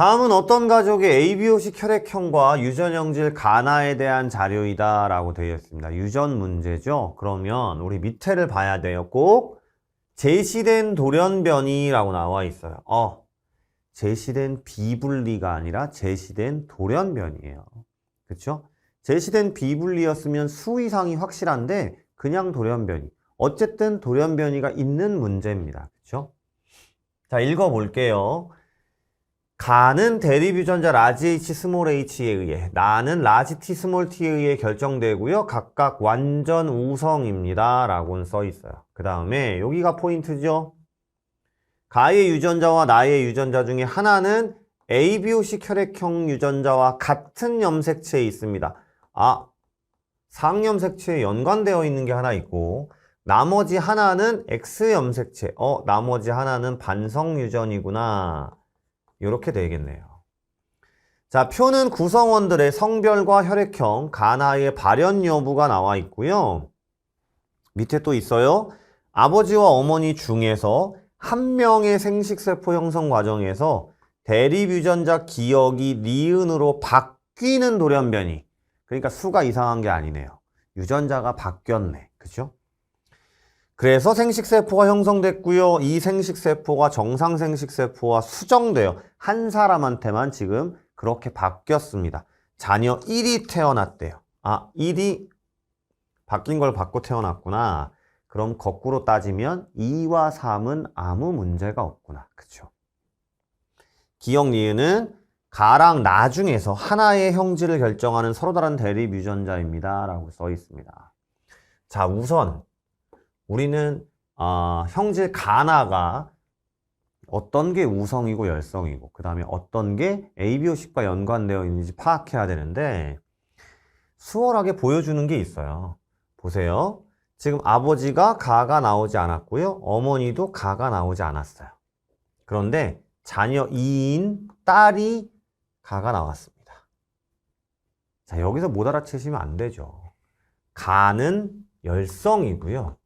다음은 어떤 가족의 ABO식 혈액형과 유전형질 가나에 대한 자료이다 라고 되어 있습니다. 유전 문제죠. 그러면 우리 밑에를 봐야 돼요. 꼭 제시된 돌연변이라고 나와 있어요. 어, 제시된 비분리가 아니라 제시된 돌연변이에요. 그쵸? 제시된 비분리였으면 수 이상이 확실한데 그냥 돌연변이. 어쨌든 돌연변이가 있는 문제입니다. 그쵸? 자, 읽어볼게요. 가는 대립 유전자 라지 H 스몰 h에 의해 나는 라지 T 스몰 t에 의해 결정되고요. 각각 완전 우성입니다. 라고는 써 있어요. 그 다음에 여기가 포인트죠. 가의 유전자와 나의 유전자 중에 하나는 ABO식 혈액형 유전자와 같은 염색체에 있습니다. 아, 상염색체에 연관되어 있는 게 하나 있고 나머지 하나는 X 염색체. 어, 나머지 하나는 반성 유전이구나. 이렇게 되겠네요. 자, 표는 구성원들의 성별과 혈액형, 가나의 발현 여부가 나와 있고요. 밑에 또 있어요. 아버지와 어머니 중에서 한 명의 생식세포 형성 과정에서 대립 유전자 기억이 니은으로 바뀌는 돌연변이. 그러니까 수가 이상한 게 아니네요. 유전자가 바뀌었네. 그죠? 그래서 생식세포가 형성됐고요. 이 생식세포가 정상 생식세포와 수정돼요. 한 사람한테만 지금 그렇게 바뀌었습니다. 자녀 1이 태어났대요. 아, 1이 바뀐 걸 받고 태어났구나. 그럼 거꾸로 따지면 2와 3은 아무 문제가 없구나. 그쵸? 기억 니은은 가랑 나 중에서 하나의 형질을 결정하는 서로 다른 대립 유전자입니다. 라고 써 있습니다. 자, 우선 우리는 어, 형질 가나가 어떤 게 우성이고 열성이고 그 다음에 어떤 게 ABO식과 연관되어 있는지 파악해야 되는데 수월하게 보여주는 게 있어요. 보세요. 지금 아버지가 가가 나오지 않았고요. 어머니도 가가 나오지 않았어요. 그런데 자녀 2인 딸이 가가 나왔습니다. 자, 여기서 못 알아채시면 안 되죠. 가는 열성이고요.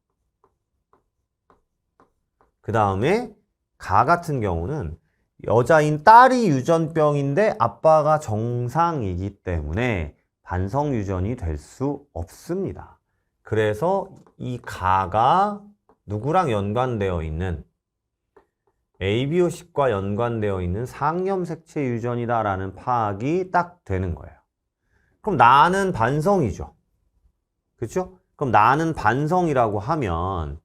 그 다음에 가 같은 경우는 여자인 딸이 유전병인데 아빠가 정상이기 때문에 반성 유전이 될 수 없습니다. 그래서 이 가가 누구랑 연관되어 있는 ABO식과 연관되어 있는 상염색체 유전이다라는 파악이 딱 되는 거예요. 그럼 나는 반성이죠. 그렇죠? 그럼 나는 반성이라고 하면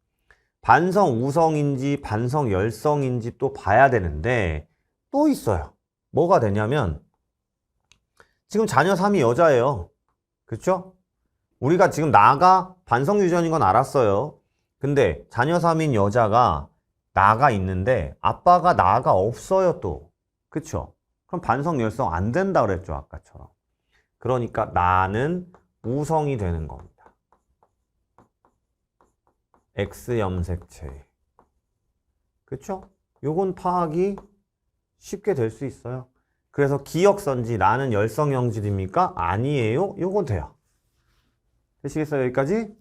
반성 우성인지 반성 열성인지 또 봐야 되는데 또 있어요. 뭐가 되냐면 지금 자녀 3이 여자예요. 그렇죠? 우리가 지금 나가 반성 유전인 건 알았어요. 근데 자녀 3인 여자가 나가 있는데 아빠가 나가 없어요 또. 그쵸? 그럼 반성 열성 안 된다 그랬죠 아까처럼. 그러니까 나는 우성이 되는 겁니다. X 염색체. 그쵸? 요건 파악이 쉽게 될 수 있어요. 그래서 기억선지 나는 열성형질입니까? 아니에요. 요건 돼요. 되시겠어요? 여기까지?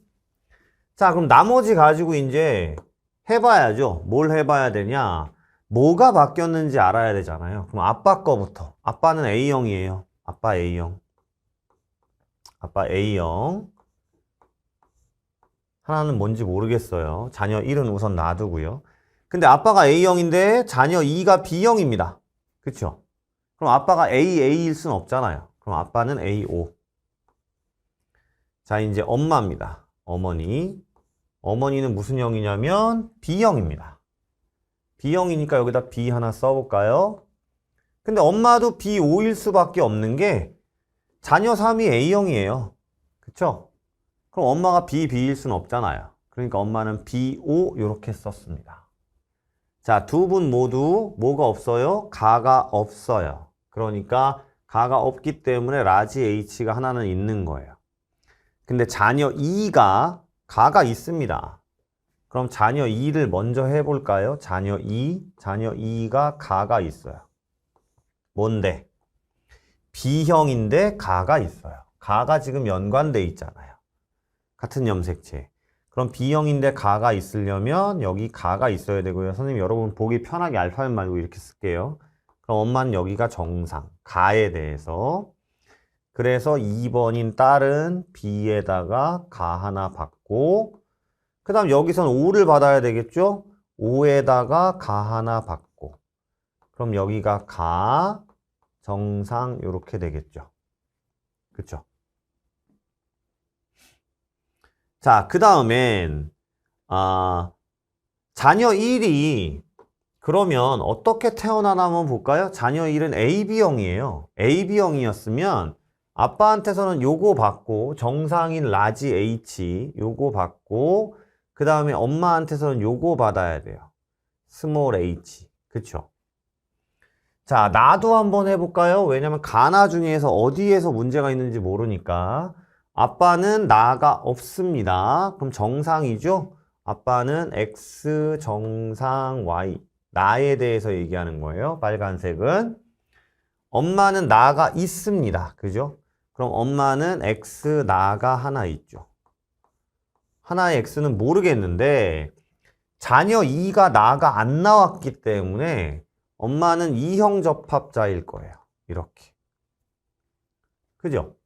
자, 그럼 나머지 가지고 이제 해봐야죠. 뭘 해봐야 되냐? 뭐가 바뀌었는지 알아야 되잖아요. 그럼 아빠 거부터. 아빠는 A형이에요. 아빠 A형. 아빠 A형. 하나는 뭔지 모르겠어요. 자녀 1은 우선 놔두고요. 근데 아빠가 A형인데 자녀 2가 B형입니다. 그쵸? 그럼 아빠가 AA일 순 없잖아요. 그럼 아빠는 AO. 자, 이제 엄마입니다. 어머니. 어머니는 무슨 형이냐면 B형입니다. B형이니까 여기다 B 하나 써볼까요? 근데 엄마도 B5일 수밖에 없는 게 자녀 3이 A형이에요. 그쵸? 그럼 엄마가 B, B일 수는 없잖아요. 그러니까 엄마는 B5 이렇게 썼습니다. 자, 두 분 모두 뭐가 없어요? 가가 없어요. 그러니까 가가 없기 때문에 라지 H가 하나는 있는 거예요. 근데 자녀 2가 가가 있습니다. 그럼 자녀 2를 먼저 해볼까요? 자녀 2, 자녀 2가 가가 있어요. 뭔데? B형인데 가가 있어요. 가가 지금 연관돼 있잖아요. 같은 염색체. 그럼 B형인데 가가 있으려면 여기 가가 있어야 되고요. 선생님 여러분 보기 편하게 알파벳 말고 이렇게 쓸게요. 그럼 엄마는 여기가 정상, 가에 대해서. 그래서 2번인 딸은 B에다가 가 하나 받고, 그 다음 여기선 5를 받아야 되겠죠? 5에다가 가 하나 받고. 그럼 여기가 가, 정상, 이렇게 되겠죠. 그쵸? 자, 그 다음엔, 아, 자녀 1이 그러면 어떻게 태어나나 한번 볼까요? 자녀 1은 AB형이에요. AB형이었으면 아빠한테서는 요거 받고 정상인 라지 H 요거 받고 그 다음에 엄마한테서는 요거 받아야 돼요. 스몰 h. 그쵸? 자, 나도 한번 해볼까요? 왜냐면 가나 중에서 어디에서 문제가 있는지 모르니까. 아빠는 나가 없습니다. 그럼 정상이죠? 아빠는 x 정상 y. 나에 대해서 얘기하는 거예요. 빨간색은. 엄마는 나가 있습니다. 그죠? 그럼 엄마는 x 나가 하나 있죠. 하나의 x는 모르겠는데 자녀 2가 나가 안 나왔기 때문에 엄마는 이형 접합자일 거예요. 이렇게. 그죠?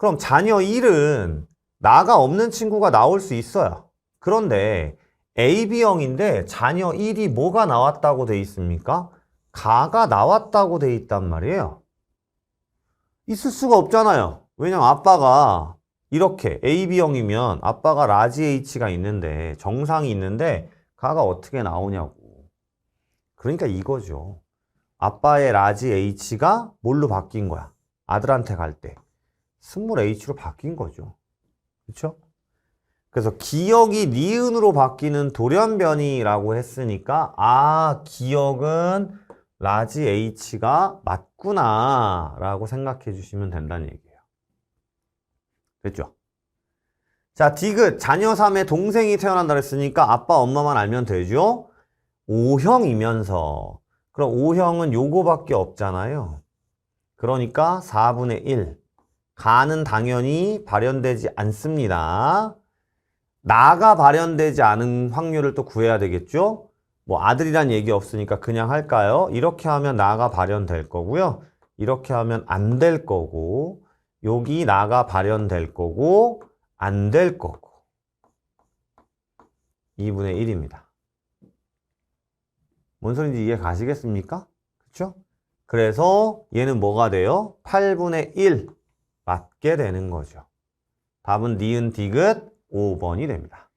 그럼 자녀 1은 나가 없는 친구가 나올 수 있어요. 그런데 AB형인데 자녀 1이 뭐가 나왔다고 돼 있습니까? 가가 나왔다고 돼 있단 말이에요. 있을 수가 없잖아요. 왜냐면 아빠가 이렇게 AB형이면 아빠가 라지 H가 있는데 정상이 있는데 가가 어떻게 나오냐고. 그러니까 이거죠. 아빠의 라지 H가 뭘로 바뀐 거야? 아들한테 갈 때. 스몰 H로 바뀐 거죠. 그렇죠? 그래서 기억이 니은으로 바뀌는 돌연변이라고 했으니까 아 기억은 라지 H가 맞구나 라고 생각해 주시면 된다는 얘기예요. 됐죠? 자 디귿 자녀 3의 동생이 태어난다 그랬으니까 아빠 엄마만 알면 되죠? O형이면서 그럼 O형은 요거밖에 없잖아요. 그러니까 4분의 1 가는 당연히 발현되지 않습니다. 나가 발현되지 않은 확률을 또 구해야 되겠죠? 뭐 아들이란 얘기 없으니까 그냥 할까요? 이렇게 하면 나가 발현될 거고요. 이렇게 하면 안 될 거고 여기 나가 발현될 거고 안 될 거고 2분의 1입니다. 뭔 소리인지 이해 가시겠습니까? 그렇죠? 그래서 얘는 뭐가 돼요? 8분의 1 맞게 되는 거죠. 답은 니은 디귿 5번이 됩니다.